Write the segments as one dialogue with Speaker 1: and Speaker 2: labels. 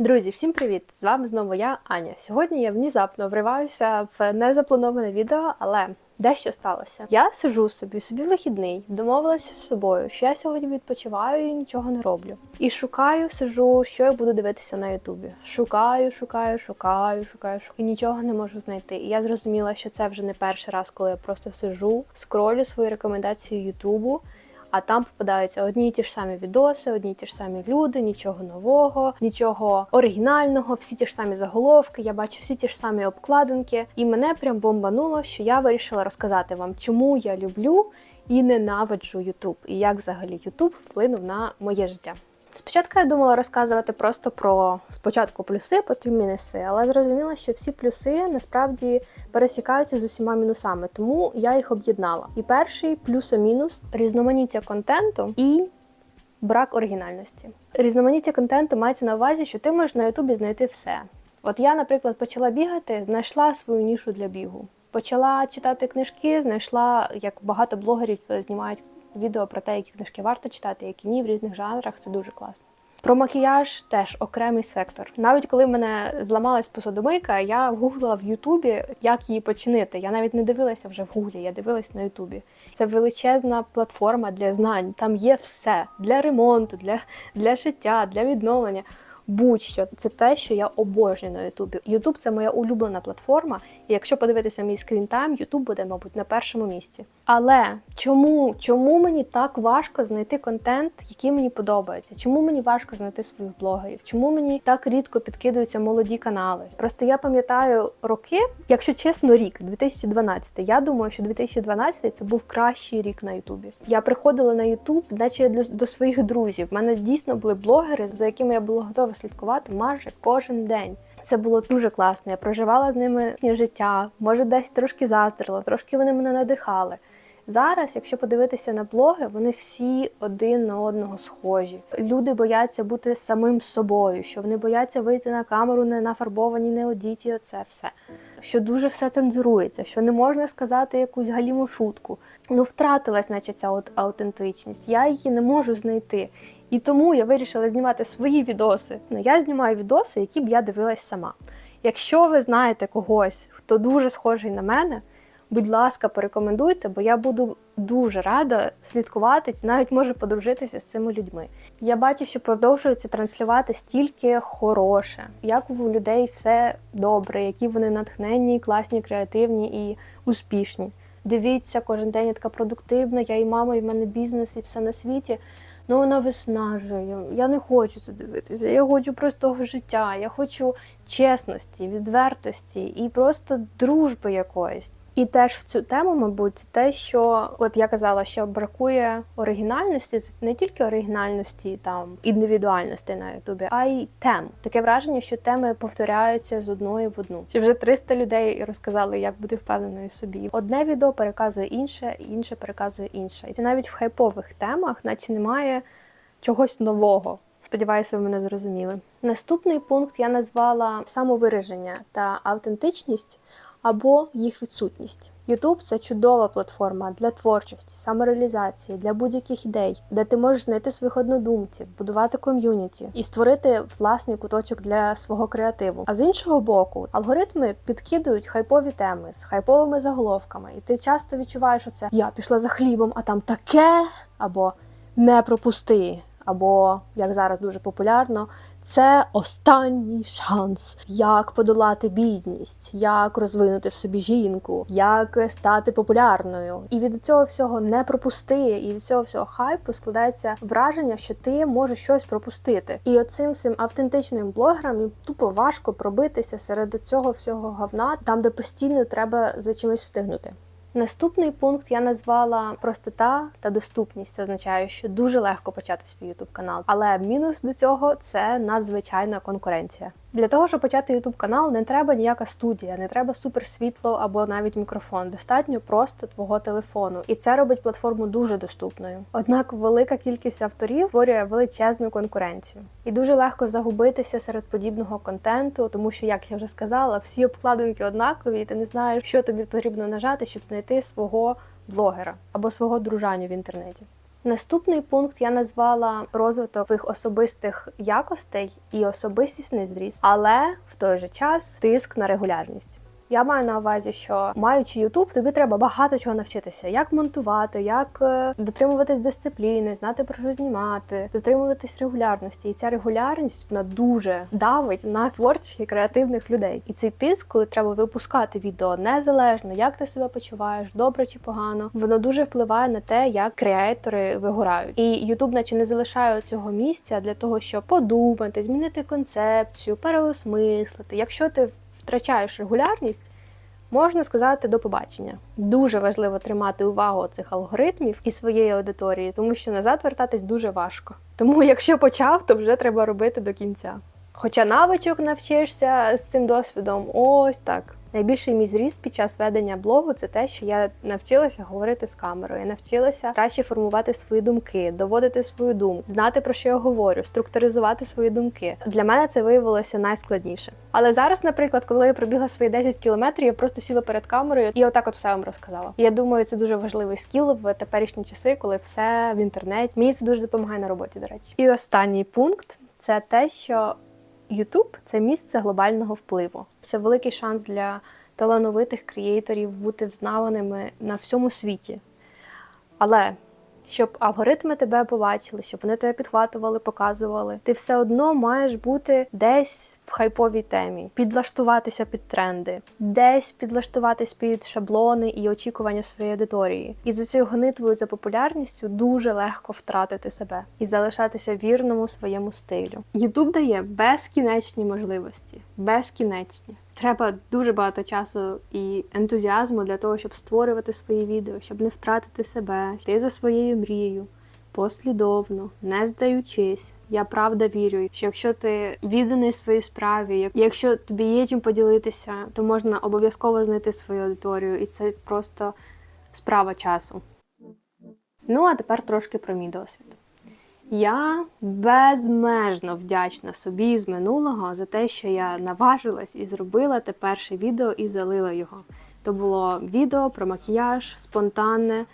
Speaker 1: Друзі, всім привіт! З вами знову я, Аня. Сьогодні я внезапно вриваюся в незаплановане відео, але дещо сталося. Я сижу собі, собі вихідний, домовилася з собою, що я сьогодні відпочиваю і нічого не роблю. І шукаю, сижу, що я буду дивитися на Ютубі. Шукаю, шукаю, шукаю, шукаю, шукаю. І нічого не можу знайти. І я зрозуміла, що це вже не перший раз, коли я просто сижу, скролю свої рекомендації Ютубу. А там попадаються одні й ті ж самі відоси, одні й ті ж самі люди, нічого нового, нічого оригінального, всі ті ж самі заголовки. Я бачу всі ті ж самі обкладинки, і мене прям бомбануло, що я вирішила розказати вам, чому я люблю і ненавиджу Ютуб, і як взагалі Ютуб вплинув на моє життя. Спочатку я думала розказувати просто про спочатку плюси, потім мінуси, але зрозуміла, що всі плюси насправді пересікаються з усіма мінусами, тому я їх об'єднала. І перший плюс-мінус різноманіття контенту і брак оригінальності. Різноманіття контенту мається на увазі, що ти можеш на Ютубі знайти все. От я, наприклад, почала бігати, знайшла свою нішу для бігу. Почала читати книжки, знайшла, як багато блогерів знімають відео про те, які книжки варто читати, які ні в різних жанрах. Це дуже класно. Про макіяж теж окремий сектор. Навіть коли мене зламалась посудомийка, я гуглила в Ютубі, як її починити. Я навіть не дивилася вже в гуглі, я дивилась на Ютубі. Це величезна платформа для знань. Там є все для ремонту, для, для життя, для відновлення. Будь-що це те, що я обожнюю на Ютубі. Ютуб це моя улюблена платформа, і якщо подивитися мій скрінтайм, Ютуб буде, мабуть, на першому місці. Але чому чому мені так важко знайти контент, який мені подобається? Чому мені важко знайти своїх блогерів? Чому мені так рідко підкидаються молоді канали? Просто я пам'ятаю роки, якщо чесно, рік 2012. Я думаю, що 2012 це був кращий рік на Ютубі. Я приходила на Ютуб, наче до, до своїх друзів. У мене дійсно були блогери, за якими я була готова слідкувати майже кожен день. Це було дуже класно. Я проживала з ними життя, може, десь трошки заздрила, трошки вони мене надихали. Зараз, якщо подивитися на блоги, вони всі один на одного схожі. Люди бояться бути самим собою, що вони бояться вийти на камеру не нафарбовані, не одіті. Оце все. Що дуже все цензурується, що не можна сказати якусь галіму шутку. Ну, втратилась, наче ця от аутентичність. Я її не можу знайти. І тому я вирішила знімати свої відоси. Ну, я знімаю відоси, які б я дивилась сама. Якщо ви знаєте когось, хто дуже схожий на мене, будь ласка, порекомендуйте, бо я буду дуже рада слідкувати, навіть може подружитися з цими людьми. Я бачу, що продовжується транслювати стільки хороше, як у людей все добре, які вони натхненні, класні, креативні і успішні. Дивіться, кожен день я така продуктивна, я і мама, і в мене бізнес, і все на світі. Ну, вона виснажує. Я не хочу це дивитися. Я хочу простого життя. Я хочу чесності, відвертості і просто дружби якоїсь. І теж в цю тему, мабуть, те, що от я казала, що бракує оригінальності, це не тільки оригінальності там індивідуальності на Ютубі, а й тем. Таке враження, що теми повторяються з одної в одну. Що вже 300 людей розказали, як бути впевненою в собі. Одне відео переказує інше, інше переказує інше. І навіть в хайпових темах, наче немає чогось нового. Сподіваюся, ви мене зрозуміли. Наступний пункт я назвала самовираження та автентичність або їх відсутність. YouTube – це чудова платформа для творчості, самореалізації, для будь-яких ідей, де ти можеш знайти своїх однодумців, будувати ком'юніті і створити власний куточок для свого креативу. А з іншого боку, алгоритми підкидують хайпові теми з хайповими заголовками, і ти часто відчуваєш, що це я пішла за хлібом, а там таке або не пропусти. Або, як зараз дуже популярно, це останній шанс, як подолати бідність, як розвинути в собі жінку, як стати популярною. І від цього всього не пропусти, і від цього всього хайпу складається враження, що ти можеш щось пропустити. І оцим всім автентичним блогерам тупо важко пробитися серед цього всього говна, там де постійно треба за чимось встигнути. Наступний пункт я назвала простота та доступність. Це означає, що дуже легко почати свій ютуб канал. Але мінус до цього це надзвичайна конкуренція. Для того, щоб почати ютуб канал, не треба ніяка студія, не треба суперсвітло або навіть мікрофон. Достатньо просто твого телефону, і це робить платформу дуже доступною. Однак велика кількість авторів створює величезну конкуренцію, і дуже легко загубитися серед подібного контенту, тому що, як я вже сказала, всі обкладинки однакові, і ти не знаєш, що тобі потрібно нажати, щоб знайти свого блогера або свого дружаню в інтернеті. Наступний пункт я назвала розвиток своїх особистих якостей і особистісний зріст, але в той же час тиск на регулярність. Я маю на увазі, що маючи YouTube, тобі треба багато чого навчитися: як монтувати, як е, дотримуватись дисципліни, знати про що знімати, дотримуватись регулярності. І ця регулярність вона дуже давить на творчих і креативних людей. І цей тиск, коли треба випускати відео незалежно, як ти себе почуваєш, добре чи погано, воно дуже впливає на те, як креатори вигорають. І YouTube наче не залишає цього місця для того, щоб подумати, змінити концепцію, переосмислити. Якщо ти втрачаєш регулярність, можна сказати до побачення. Дуже важливо тримати увагу цих алгоритмів і своєї аудиторії, тому що назад вертатись дуже важко. Тому, якщо почав, то вже треба робити до кінця. Хоча навичок навчишся з цим досвідом, ось так. Найбільший мій зріст під час ведення блогу це те, що я навчилася говорити з камерою, я навчилася краще формувати свої думки, доводити свою думку, знати про що я говорю, структуризувати свої думки. Для мене це виявилося найскладніше. Але зараз, наприклад, коли я пробігла свої 10 кілометрів, я просто сіла перед камерою і отак от все вам розказала. Я думаю, це дуже важливий скіл в теперішні часи, коли все в інтернеті. Мені це дуже допомагає на роботі, до речі. І останній пункт це те, що YouTube – це місце глобального впливу. Це великий шанс для талановитих креаторів бути взнаваними на всьому світі. Але щоб алгоритми тебе побачили, щоб вони тебе підхватували, показували, ти все одно маєш бути десь в хайповій темі, підлаштуватися під тренди, десь підлаштуватись під шаблони і очікування своєї аудиторії. І за цією гонитвою за популярністю дуже легко втратити себе і залишатися вірному своєму стилю. Ютуб дає безкінечні можливості, безкінечні. Треба дуже багато часу і ентузіазму для того, щоб створювати свої відео, щоб не втратити себе, йти за своєю мрією послідовно, не здаючись. Я правда вірю, що якщо ти відданий своїй справі, якщо тобі є чим поділитися, то можна обов'язково знайти свою аудиторію, і це просто справа часу. Ну а тепер трошки про мій досвід. Я безмежно вдячна собі з минулого за те, що я наважилась і зробила те перше відео і залила його. То було відео про макіяж, спонтанне,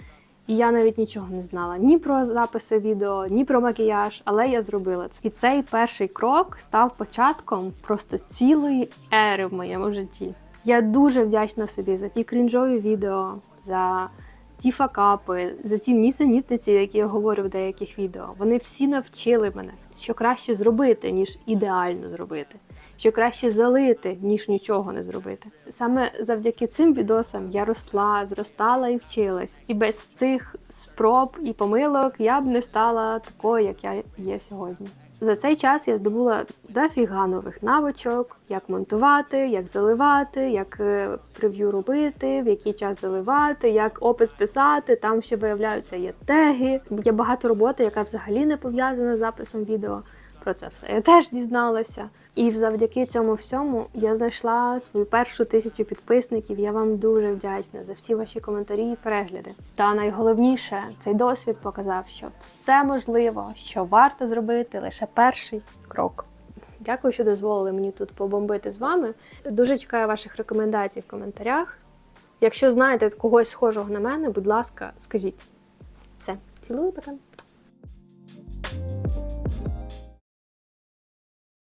Speaker 1: і я навіть нічого не знала ні про записи відео, ні про макіяж, але я зробила це. І цей перший крок став початком просто цілої ери в моєму житті. Я дуже вдячна собі за ті крінжові відео, за ті факапи, за ті нісенітниці, які я говорю в деяких відео. Вони всі навчили мене, що краще зробити, ніж ідеально зробити. Що краще залити, ніж нічого не зробити. Саме завдяки цим відосам я росла, зростала і вчилась. І без цих спроб і помилок я б не стала такою, як я є сьогодні. За цей час я здобула дофіга нових навичок, як монтувати, як заливати, як е, прев'ю робити, в який час заливати, як опис писати. Там ще виявляються є теги. Є багато роботи, яка взагалі не пов'язана з записом відео. Про це все я теж дізналася. І завдяки цьому всьому я знайшла свою першу тисячу підписників. Я вам дуже вдячна за всі ваші коментарі і перегляди. Та найголовніше, цей досвід показав, що все можливо, що варто зробити лише перший крок. Дякую, що дозволили мені тут побомбити з вами. Дуже чекаю ваших рекомендацій в коментарях. Якщо знаєте когось схожого на мене, будь ласка, скажіть. Все, цілую, пока.